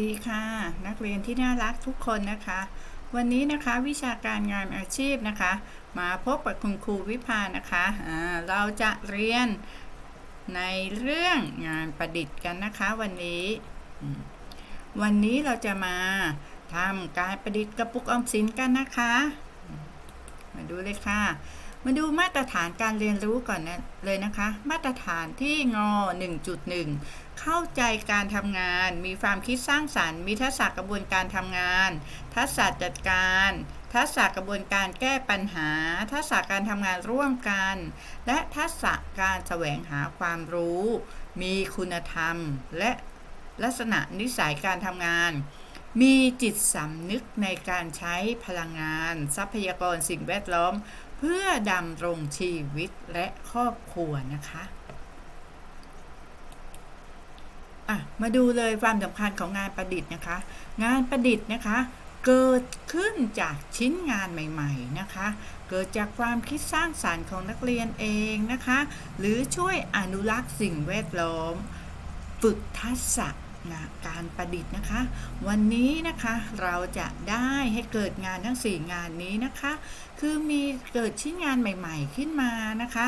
ดีค่ะ นักเรียนที่น่ารักทุกคนนะคะ วันนี้นะคะวิชาการงานอาชีพนะคะ มาพบกับคุณครูวิพานะคะอ่าเราจะเรียนในเรื่องงานประดิษฐ์กันนะคะ วันนี้ วันนี้เราจะมาทำการประดิษฐ์กระปุกออมสินกันนะคะมมาดูเลยค่ะ มาดูมาตรฐานการเรียนรู้ก่อนนะเลยนะคะ มาตรฐานที่งอ1.1 เข้าใจการทำงาน มีความคิดสร้างสรรค์ มีทักษะกระบวนการทำงาน ทักษะจัดการ ทักษะกระบวนการแก้ปัญหา ทักษะการทำงานร่วมกัน และทักษะการแสวงหาความรู้ มีคุณธรรม และลักษณะนิสัยการทำงาน มีจิตสำนึกในการใช้พลังงาน ทรัพยากรสิ่งแวดล้อม เพื่อดำรงชีวิตและครอบครัวนะคะ อะมาดูเลยความสำคัญของงานประดิษฐ์นะคะ งานประดิษฐ์นะคะ เกิดขึ้นจากชิ้นงานใหม่ ๆนะคะ เกิดจากความคิดสร้างสารรค์ของนักเรียนเองนะคะ หรือช่วยอนุรักษ์สิ่งแวดล้อม ฝึกทักษะงานการประดิษฐ์นะคะ วันนี้นะคะเราจะได้ให้เกิดงานทั้ง 4 งานนี้นะคะ คือมีเกิดชิ้นงานใหม่ ๆ ขึ้นมานะคะ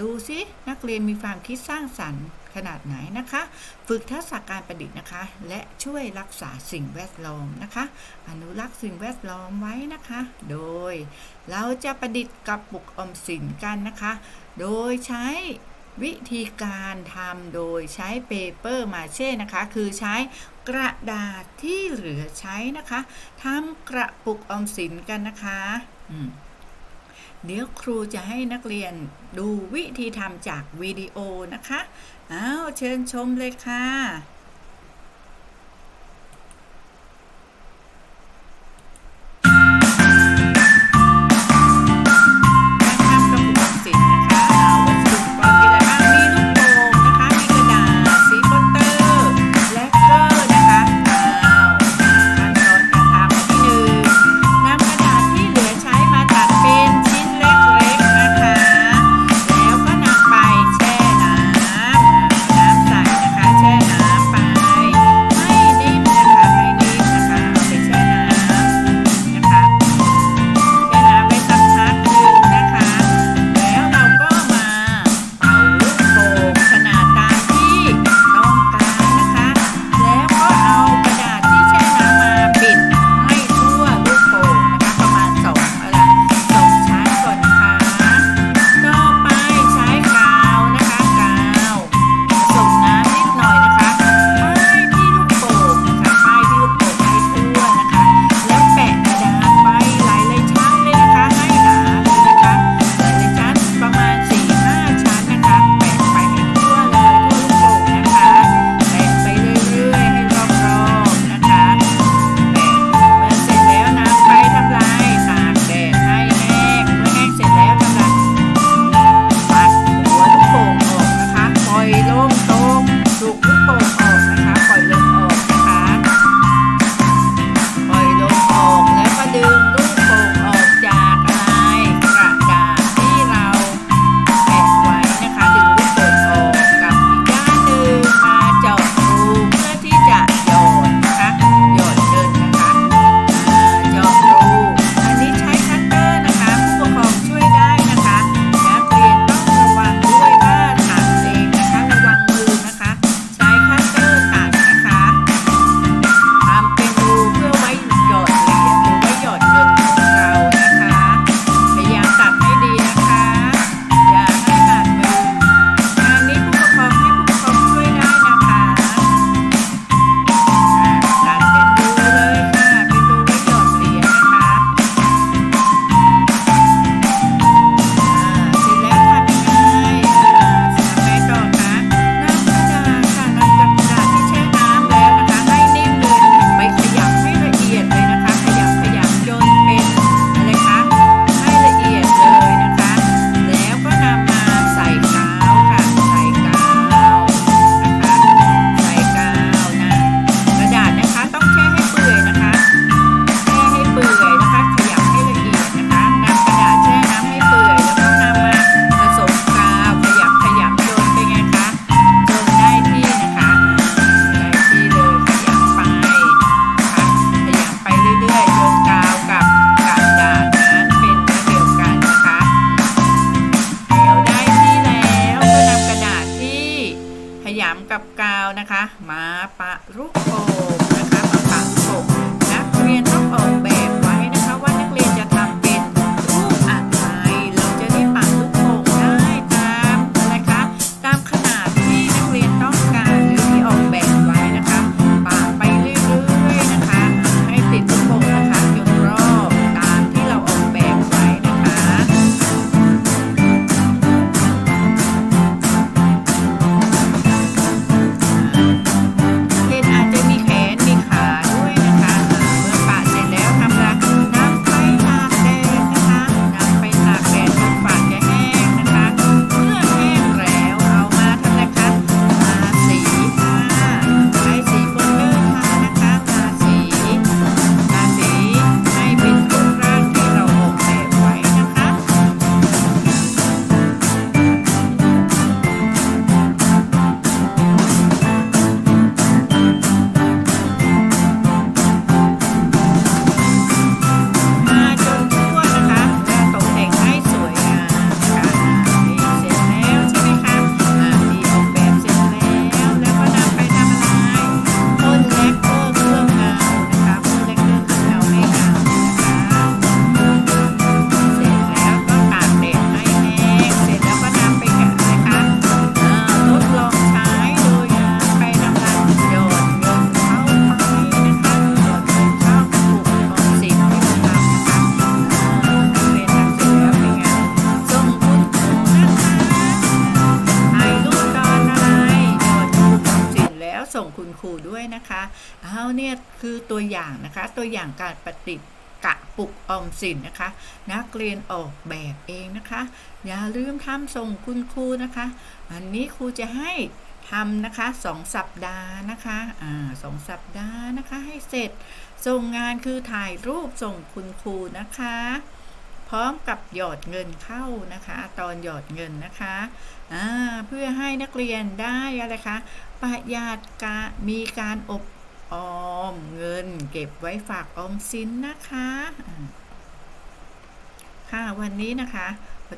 ดูสินักเรียนมีความคิดสร้างสรรค์ขนาดไหนนะคะ ฝึกทักษะการประดิษฐ์นะคะ และช่วยรักษาสิ่งแวดล้อมนะคะ อนุรักษ์สิ่งแวดล้อมไว้นะคะ โดยเราจะประดิษฐ์กระปุกอมสินกันนะคะ โดยใช้วิธีการทำโดยใช้เปเปอร์มาเช่นะคะ คือใช้กระดาษที่เหลือใช้นะคะทำกระปุกออมสินกันนะคะอืม เดี๋ยวครูจะให้นักเรียนดูวิธีทำจากวิดีโอนะคะ อ้าว เชิญชมเลยค่ะาวนะคะ มาปะรูกโป่นะคะ มาปะโป่นักเรียนต้องออกแบบ ส่งคุณครูด้วยนะคะเอาเนี่ยคือตัวอย่างนะคะตัวอย่างการประดิกะปุกออมสินนะคะ นักเรียนออกแบบเองนะคะ อย่าลืมทำส่งคุณครูนะคะ อันนี้ครูจะให้ทำนะคะสองสัปดาห์นะคะอ่าสองสัปดาห์นะคะให้เสร็จส่งงานคือถ่ายรูปส่งคุณครูนะคะ ร้อมกับหยอดเงินเข้านะคะ ตอนหยอดเงินนะคะเพื่อให้นักเรียนได้อะไรคะประหยัดกามีการอบออมเงิน เก็บไว้ฝากออมสินนะคะ ค่ะวันนี้นะคะ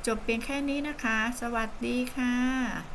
จบเพียงแค่นี้นะคะ สวัสดีค่ะ